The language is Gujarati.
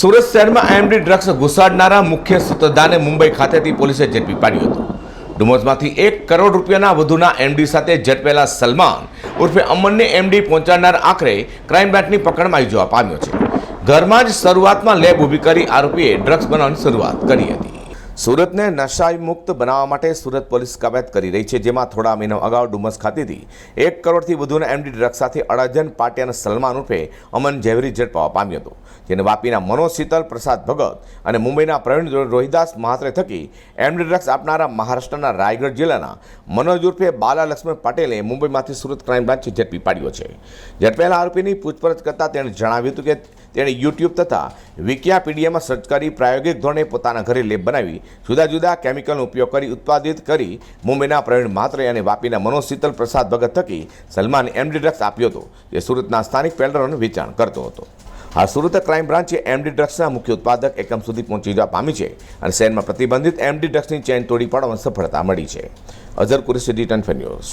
સુરત શહેરમાં એમડી ડ્રગ્સ ઘુસાડનારા મુખ્ય સૂત્રધારને મુંબઈ ખાતેથી પોલીસે ઝડપી પાડ્યો હતો. ડુમસમાંથી એક કરોડ રૂપિયાના વધુના એમડી સાથે ઝડપેલા સલમાન ઉર્ફે અમનને એમડી પહોંચાડનાર આખરે ક્રાઇમ બ્રાન્ચની પકડમાં આવી પામ્યો છે. ઘરમાં જ શરૂઆતમાં લેબ ઊભી કરી આરોપીએ ડ્રગ્સ બનાવવાની શરૂઆત કરી હતી. સુરતને નશાઈ મુક્ત બનાવવા માટે સુરત પોલીસ કવાયત કરી રહી છે, જેમાં થોડા મહિના અગાઉ ડુમસ ખાતેથી એક કરોડથી વધુના એમડી ડ્રગ્સ સાથે અડાજન પાટિયાના સલમાન ઉર્ફે અમન ઝેવરી ઝડપાવા પામ્યો હતો, જેને વાપીના મનોજ શીતલ, પ્રસાદ ભગત અને મુંબઈના પ્રવીણ રોહિદાસ મહાત્રે થકી એમડી ડ્રગ્સ આપનારા મહારાષ્ટ્રના રાયગઢ જિલ્લાના મનોજ ઉર્ફે બાલા લક્ષ્મણ પટેલે મુંબઈમાંથી સુરત ક્રાઇમ બ્રાન્ચે ઝડપી પાડ્યો છે. ઝડપેલા આરોપીની પૂછપરછ કરતાં તેણે જણાવ્યું હતું કે તેણે યુટ્યુબ તથા વિકિયાપીડિયામાં સર્ચ પ્રાયોગિક ધોરણે પોતાના ઘરે લેબ બનાવી, જુદા જુદા કેમિકલનો ઉપયોગ કરી, ઉત્પાદિત કરી, મુંબઈના પ્રવીણ માત્રે અને વાપીના મનોજ શીતલ પ્રસાદ ભગત થકી સલમાન એમડી ડ્રગ્સ આપ્યો હતો, જે સુરતના સ્થાનિક પેલરોનું વેચાણ કરતો હતો. આ સુરત ક્રાઇમ બ્રાન્ચે એમડી ડ્રગ્સના મુખ્ય ઉત્પાદક એકમ સુધી પહોંચી જવા પામી છે અને શહેરમાં પ્રતિબંધિત એમડી ડ્રગ્સની ચેન તોડી પાડવામાં સફળતા મળી છે. Azhar Qureshi, D ten news.